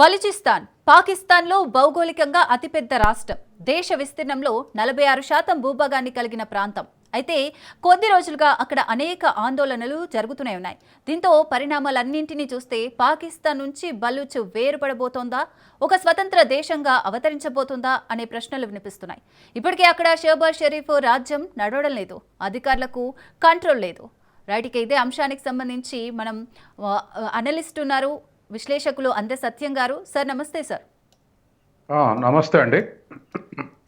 బలుచిస్తాన్ పాకిస్తాన్లో భౌగోళికంగా అతిపెద్ద రాష్ట్రం. దేశ విస్తీర్ణంలో నలభై ఆరు శాతం భూభాగాన్ని కలిగిన ప్రాంతం. అయితే కొద్ది రోజులుగా అక్కడ అనేక ఆందోళనలు జరుగుతూనే ఉన్నాయి. దీంతో పరిణామాలన్నింటినీ చూస్తే పాకిస్తాన్ నుంచి బలూచ్ వేరుపడబోతోందా? ఒక స్వతంత్ర దేశంగా అవతరించబోతుందా? అనే ప్రశ్నలు వినిపిస్తున్నాయి. ఇప్పటికే అక్కడ షహబాజ్ షరీఫ్ రాజ్యం నడవడం లేదు. అధికారులకు కంట్రోల్ లేదు. రైట్ ఇక ఇదే అంశానికి సంబంధించి మనం అనలిస్ట్ ఉన్నారు. విశ్లేషకులు అందే సత్యం గారు. సార్ నమస్తే సార్. నమస్తే అండి.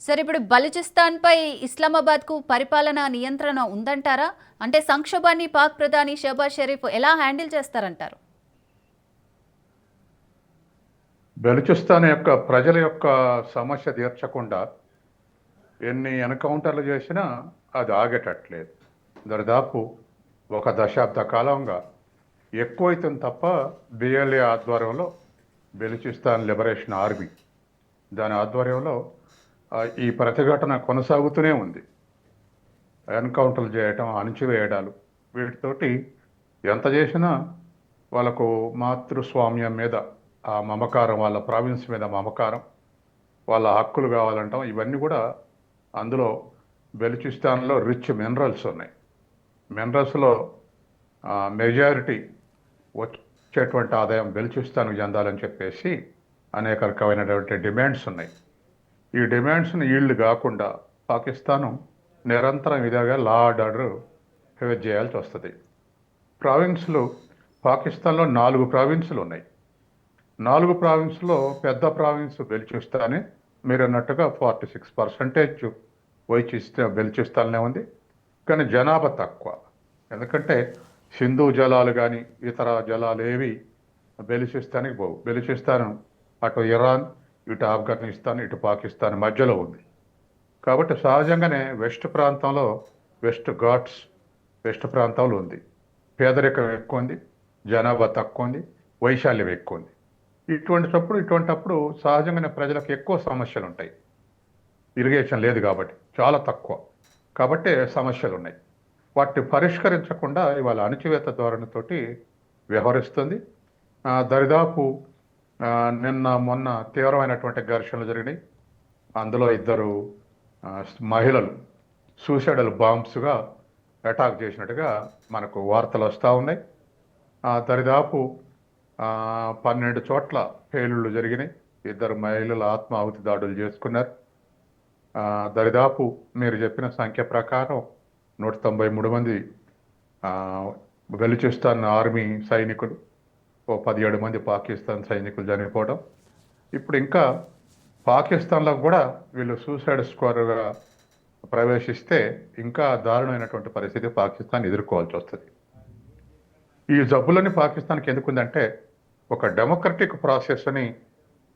సార్ ఇప్పుడు బలూచిస్తాన్ పై ఇస్లామాబాద్కు పరిపాలన నియంత్రణ ఉందంటారా? అంటే సంక్షోభాన్ని పాక్ ప్రధాని షహబాజ్ షరీఫ్ ఎలా హ్యాండిల్ చేస్తారంటారు? బెలుచిస్తాన్ యొక్క ప్రజల యొక్క సమస్య తీర్చకుండా ఎన్ని ఎన్కౌంటర్లు చేసినా అది ఆగేటట్లేదు. దరిదాపు ఒక దశాబ్ద కాలంగా ఎక్కువైతుంది తప్ప బిఎల్ఏ ఆధ్వర్యంలో బెలుచిస్తాన్ లిబరేషన్ ఆర్మీ దాని ఆధ్వర్యంలో ఈ ప్రతిఘటన కొనసాగుతూనే ఉంది. ఎన్కౌంటర్లు చేయటం అణిచివేయడాలు వీటితోటి ఎంత చేసినా వాళ్ళకు మాతృస్వామ్యం మీద ఆ మమకారం వాళ్ళ ప్రావిన్స్ మీద మమకారం వాళ్ళ హక్కులు కావాలంటాం ఇవన్నీ కూడా అందులో బెలుచిస్తాన్లో రిచ్ మినరల్స్ ఉన్నాయి. మినరల్స్లో మెజారిటీ వచ్చేటువంటి ఆదాయం బెలుచిస్తాన్కు చెందాలని చెప్పేసి అనేక రకమైనటువంటి డిమాండ్స్ ఉన్నాయి. ఈ డిమాండ్స్ని ఈల్డ్ కాకుండా పాకిస్తాను నిరంతరం ఇలాగా లా ఆర్డర్ ఫేవర్ చేయాల్సి వస్తుంది. ప్రావిన్స్లు పాకిస్తాన్లో నాలుగు ప్రావిన్సులు ఉన్నాయి. నాలుగు ప్రావిన్స్లో పెద్ద ప్రావిన్స్ బెల్చిస్తానే మీరు అన్నట్టుగా ఫార్టీ సిక్స్ పర్సంటేజ్ వైచిస్తే బెల్చిస్తాన్నే ఉంది. కానీ జనాభా తక్కువ. ఎందుకంటే సింధు జలాలు కానీ ఇతర జలాలు ఏవి బెలుచిస్తానికి పోవు. బెలుచిస్తాన్ అటు ఇరాన్ ఇటు ఆఫ్ఘనిస్తాన్ ఇటు పాకిస్తాన్ మధ్యలో ఉంది. కాబట్టి సహజంగానే వెస్ట్ ప్రాంతంలో వెస్ట్ ఘాట్స్ వెస్ట్ ప్రాంతంలో ఉంది. పేదరికం ఎక్కువ ఉంది జనాభా తక్కువ ఉంది వైశాల్యం ఎక్కువ ఉంది. ఇటువంటిటప్పుడు ఇటువంటప్పుడు సహజంగానే ప్రజలకు ఎక్కువ సమస్యలు ఉంటాయి ఇరిగేషన్ లేదు కాబట్టి చాలా తక్కువ. కాబట్టే సమస్యలు ఉన్నాయి వాటిని పరిష్కరించకుండా ఇవాళ అణచివేత ధోరణితోటి వ్యవహరిస్తుంది. దరిదాపు నిన్న మొన్న తీవ్రమైనటువంటి ఘర్షణలు జరిగినాయి. అందులో ఇద్దరు మహిళలు సూసైడల్ బాంబ్స్గా అటాక్ చేసినట్టుగా మనకు వార్తలు వస్తూ ఉన్నాయి. దరిదాపు పన్నెండు చోట్ల పేలుళ్ళు జరిగినాయి. ఇద్దరు మహిళలు ఆత్మాహుతి దాడులు చేసుకున్నారు. దరిదాపు మీరు చెప్పిన సంఖ్య ప్రకారం నూట తొంభై మూడు మంది బెలుచిస్తాన్ ఆర్మీ సైనికులు ఓ పదిహేడు మంది పాకిస్తాన్ సైనికులు చనిపోవడం ఇప్పుడు ఇంకా పాకిస్తాన్లో కూడా వీళ్ళు సూసైడ్ స్క్వాడ్గా ప్రవేశిస్తే ఇంకా దారుణమైనటువంటి పరిస్థితి పాకిస్తాన్ ఎదుర్కోవాల్సి వస్తుంది. ఈ జబ్బులని పాకిస్తాన్కి ఎందుకుందంటే ఒక డెమోక్రటిక్ ప్రాసెస్ని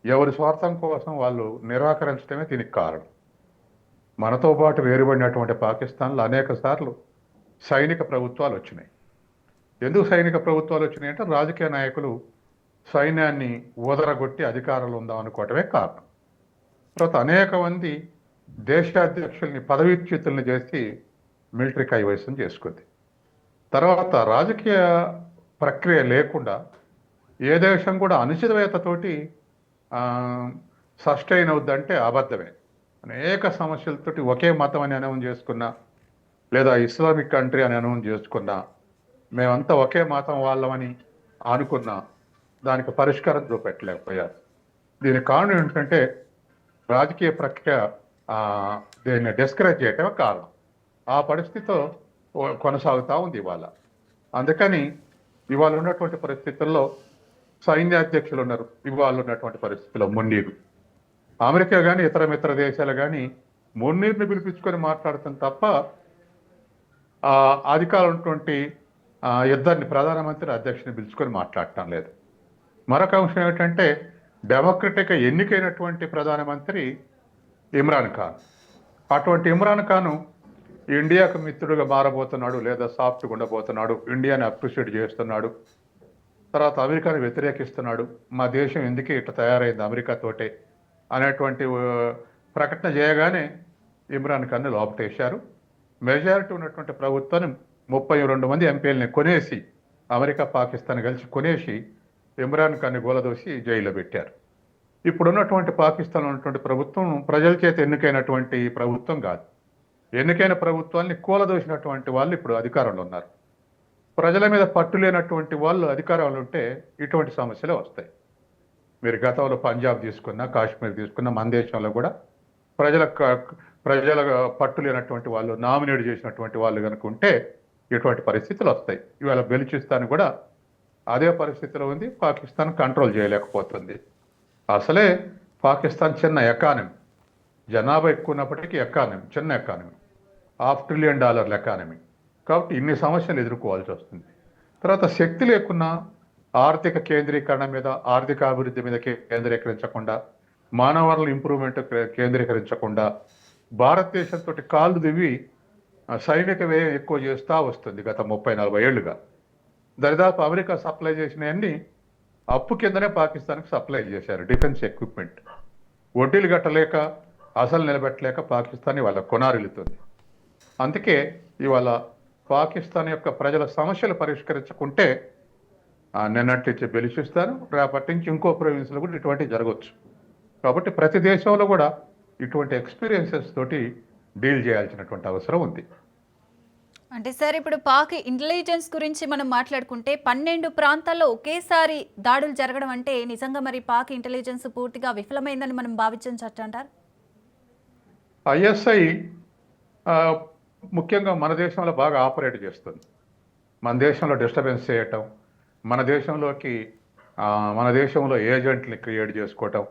ఎవరి స్వార్థం కోసం వాళ్ళు నిరాకరించడమే దీనికి కారణం. మనతో పాటు వేరుపడినటువంటి పాకిస్తాన్లో అనేక సార్లు సైనిక ప్రభుత్వాలు వచ్చినాయి. ఎందుకు సైనిక ప్రభుత్వాలు వచ్చినాయి అంటే రాజకీయ నాయకులు సైన్యాన్ని ఊదరగొట్టి అధికారంలో ఉందాం అనుకోవటమే కారణం. తర్వాత అనేక మంది దేశాధ్యక్షుల్ని పదవీచ్యుతుల్ని చేసి మిలిటరీ కైవసం చేసుకుంది. తర్వాత రాజకీయ ప్రక్రియ లేకుండా ఏ దేశం కూడా అనిశ్చితవేతతోటి సస్టైన్ అవుద్దంటే అబద్ధమే. అనేక సమస్యలతోటి ఒకే మతం అని అనౌన్స్ చేసుకున్నా లేదా ఇస్లామిక్ కంట్రీ అని అనౌన్స్ చేసుకున్నా మేమంతా ఒకే మతం వాళ్ళమని అనుకున్నా దానికి పరిష్కారం చూపెట్టలేకపోయారు. దీని కారణం ఏంటంటే రాజకీయ ప్రక్రియ దీన్ని డిస్కరేజ్ చేయటమే కారణం. ఆ పరిస్థితితో కొనసాగుతూ ఉంది ఇవాళ. అందుకని ఇవాళ ఉన్నటువంటి పరిస్థితుల్లో సైన్యాధ్యక్షులు ఉన్నారు. ఇవాళ ఉన్నటువంటి పరిస్థితుల్లో మున్నీరు. అమెరికా కానీ ఇతర మిత్ర దేశాలు కానీ మున్నీరుని పిలిపించుకొని మాట్లాడటం తప్ప ఆ అధికారులు ఉన్నటువంటి ఇద్దరిని ప్రధానమంత్రి అధ్యక్షుని పిలుచుకొని మాట్లాడటం లేదు. మరొక అంశం ఏమిటంటే డెమోక్రటిక్ ఎన్నికైనటువంటి ప్రధానమంత్రి ఇమ్రాన్ ఖాన్. అటువంటి ఇమ్రాన్ ఖాన్ ఇండియాకు మిత్రుడుగా మారబోతున్నాడు లేదా సాఫ్ట్గా ఉండబోతున్నాడు ఇండియాని అప్రిషియేట్ చేస్తున్నాడు తర్వాత అమెరికాను వ్యతిరేకిస్తున్నాడు. మా దేశం ఎందుకే ఇట్లా తయారైంది అమెరికాతోటే అనేటువంటి ప్రకటన చేయగానే ఇమ్రాన్ ఖాన్ని లోపటేశారు. మెజారిటీ ఉన్నటువంటి ప్రభుత్వాన్ని ముప్పై రెండు మంది ఎంపీలని కొనేసి అమెరికా పాకిస్తాన్ కలిసి కొనేసి ఇమ్రాన్ ఖాన్ని గోలదోసి జైల్లో పెట్టారు. ఇప్పుడున్నటువంటి పాకిస్తాన్ ఉన్నటువంటి ప్రభుత్వం ప్రజల చేత ఎన్నికైనటువంటి ప్రభుత్వం కాదు. ఎన్నికైన ప్రభుత్వాన్ని కూలదోసినటువంటి వాళ్ళు ఇప్పుడు అధికారంలో ఉన్నారు. ప్రజల మీద పట్టు లేనటువంటి వాళ్ళు అధికారంలో ఉంటే ఇటువంటి సమస్యలు వస్తాయి. మీరు గతంలో పంజాబ్ తీసుకున్నా కాశ్మీర్ తీసుకున్న మన దేశంలో కూడా ప్రజల ప్రజల పట్టు లేనటువంటి వాళ్ళు నామినేట్ చేసినటువంటి వాళ్ళు కనుక ఉంటే ఇటువంటి పరిస్థితులు వస్తాయి. ఇవాళ బెలుచిస్తాన్ కూడా అదే పరిస్థితిలో ఉంది. పాకిస్తాన్ కంట్రోల్ చేయలేకపోతుంది. అసలే పాకిస్తాన్ చిన్న ఎకానమీ. జనాభా ఎక్కువ ఉన్నప్పటికీ ఎకానమీ చిన్న ఎకానమీ. హాఫ్ ట్రిలియన్ డాలర్ల ఎకానమీ. కాబట్టి ఇన్ని సమస్యలు ఎదుర్కోవాల్సి వస్తుంది. తర్వాత శక్తి లేకున్నా ఆర్థిక కేంద్రీకరణ మీద ఆర్థిక అభివృద్ధి మీద కేంద్రీకరించకుండా మానవ వనరుల ఇంప్రూవ్మెంట్ కేంద్రీకరించకుండా భారతదేశంతో కాళ్ళు దివి సైనిక వ్యయం ఎక్కువ చేస్తూ వస్తుంది గత ముప్పై నలభై ఏళ్ళుగా. దరిదాపు అమెరికా సప్లై చేసినవన్నీ అప్పు కిందనే పాకిస్తాన్కి సప్లై చేశారు డిఫెన్స్ ఎక్విప్మెంట్. వడ్డీలు కట్టలేక అసలు నిలబెట్టలేక పాకిస్తాన్ ఇవాళ కొనారిల్లుతుంది. అందుకే ఇవాళ పాకిస్తాన్ యొక్క ప్రజల సమస్యలు పరిష్కరించుకుంటే నిన్నటి నుంచి బెలిచిస్తాను రేపటి నుంచి ఇంకో ప్రొవిన్స్లో కూడా ఇటువంటివి జరగవచ్చు కాబట్టి ప్రతి దేశంలో కూడా ఇటువంటి ఎక్స్పీరియన్సెస్ తోటి డీల్ చేయాల్సినటువంటి అవసరం ఉంది. అంటే సార్ ఇప్పుడు పాక్ ఇంటెలిజెన్స్ గురించి మనం మాట్లాడుకుంటే పన్నెండు ప్రాంతాల్లో ఒకేసారి దాడులు జరగడం అంటే నిజంగా మరి పాక్ ఇంటెలిజెన్స్ పూర్తిగా విఫలమైందని మనం భావించవచ్చు అంటారు? ఐఎస్ఐ ముఖ్యంగా మన దేశంలో బాగా ఆపరేట్ చేస్తుంది. మన దేశంలో డిస్టర్బెన్స్ చేయటం మన దేశంలోకి మన దేశంలో ఏజెంట్ని క్రియేట్ చేసుకోవటం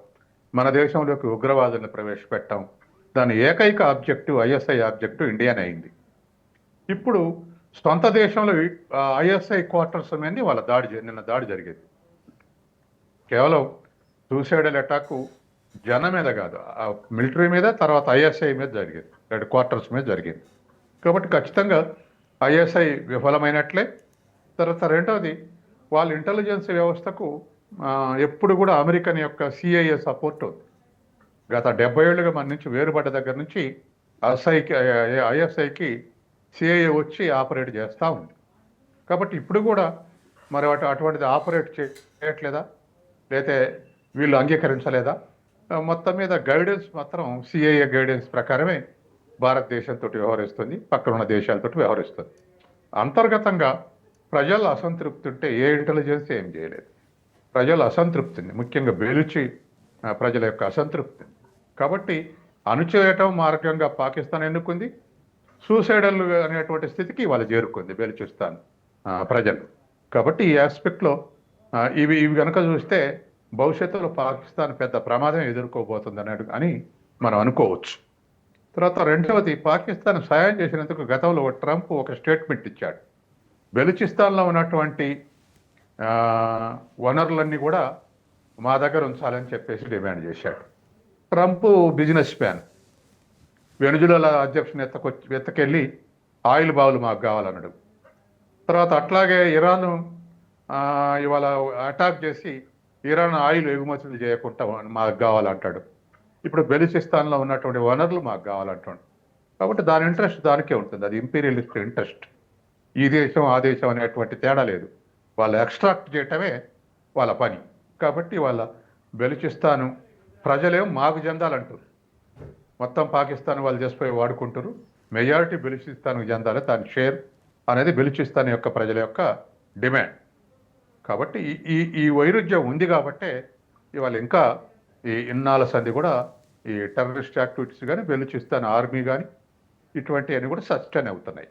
మన దేశంలోకి ఉగ్రవాదుల్ని ప్రవేశపెట్టడం దాని ఏకైక ఆబ్జెక్టివ్ ఐఎస్ఐ ఆబ్జెక్టివ్ ఇండియానే అయింది. ఇప్పుడు సొంత దేశంలో ఐఎస్ఐ క్వార్టర్స్ మీద వాళ్ళ దాడి నిన్న దాడి జరిగేది. కేవలం సూసైడల్ అటాక్ జనం మీద కాదు ఆ మిలిటరీ మీద తర్వాత ఐఎస్ఐ మీద జరిగేది హెడ్ క్వార్టర్స్ మీద జరిగింది. కాబట్టి ఖచ్చితంగా ఐఎస్ఐ విఫలమైనట్లే. తర్వాత రెండవది వాళ్ళ ఇంటెలిజెన్స్ వ్యవస్థకు ఎప్పుడు కూడా అమెరికన్ యొక్క సిఐఏ సపోర్ట్ ఉంది. గత డెబ్బై ఏళ్ళుగా మన నుంచి వేరుపడ్డ దగ్గర నుంచి ఐఎస్ఐకి ఐఎస్ఐకి సిఐఏ వచ్చి ఆపరేట్ చేస్తూ ఉంది. కాబట్టి ఇప్పుడు కూడా మరి అటు అటువంటిది ఆపరేట్ చేయట్లేదా? లేతే వీళ్ళు అంగీకరించలేదా? మొత్తం మీద గైడెన్స్ మాత్రం సిఐఏ గైడెన్స్ ప్రకారమే భారతదేశంతో వ్యవహరిస్తుంది పక్కన ఉన్న దేశాలతో వ్యవహరిస్తుంది. అంతర్గతంగా ప్రజల అసంతృప్తి ఉంటే ఏ ఇంటెలిజెన్స్ ఏం చేయలేదు. ప్రజల అసంతృప్తిని ముఖ్యంగా బెలుచి ప్రజల యొక్క అసంతృప్తి కాబట్టి అణుచేయటం మార్గంగా పాకిస్తాన్ ఎన్నుకుంది? సూసైడల్ అనేటువంటి స్థితికి వాళ్ళు చేరుకుంది బెలుచిస్తాన్ ప్రజలు. కాబట్టి ఈ ఆస్పెక్ట్లో ఇవి ఇవి కనుక చూస్తే భవిష్యత్తులో పాకిస్తాన్ పెద్ద ప్రమాదం ఎదుర్కోబోతుంది అనే అని మనం అనుకోవచ్చు. తర్వాత రెండవది పాకిస్తాన్ సాయం చేసినందుకు గతంలో ట్రంప్ ఒక స్టేట్మెంట్ ఇచ్చాడు. బెలుచిస్తాన్లో ఉన్నటువంటి వనరులన్నీ కూడా మా దగ్గర ఉంచాలని చెప్పేసి డిమాండ్ చేశాడు. ట్రంప్ బిజినెస్ మ్యాన్ వెనుజుల అధ్యక్షుని ఎత్తకొచ్చి ఎత్తకెళ్ళి ఆయిల్ బావులు మాకు కావాలన్నాడు. తర్వాత అట్లాగే ఇరాన్ ఇవాళ అటాక్ చేసి ఇరాన్ ఆయిల్ ఎగుమతులు చేయకుండా మాకు కావాలంటాడు. ఇప్పుడు బెలిచిస్తాన్లో ఉన్నటువంటి వనరులు మాకు కావాలంటాడు. కాబట్టి దాని ఇంట్రెస్ట్ దానికే ఉంటుంది. అది ఇంపీరియలిస్ట్ ఇంట్రెస్ట్. ఈ దేశం ఆ దేశం అనేటువంటి తేడా లేదు. వాళ్ళు ఎక్స్ట్రాక్ట్ చేయటమే వాళ్ళ పని. కాబట్టి వాళ్ళ బెలుచిస్తాను ప్రజలేం మాకు చెందాలంటారు. మొత్తం పాకిస్తాన్ వాళ్ళు చేసిపోయి వాడుకుంటారు. మెజారిటీ బెలుచిస్తాను చెందాలి దాని షేర్ అనేది బెలుచిస్తాన్ యొక్క ప్రజల యొక్క డిమాండ్. కాబట్టి ఈ- ఈ ఈ వైరుధ్యం ఉంది కాబట్టే ఇవాళ ఇంకా ఈ ఇన్నాళ్ళ సంధి కూడా ఈ టెర్రరిస్ట్ యాక్టివిటీస్ కానీ బెలుచిస్తాన్ ఆర్మీ కానీ ఇటువంటివన్నీ కూడా సస్టైన్ అవుతున్నాయి.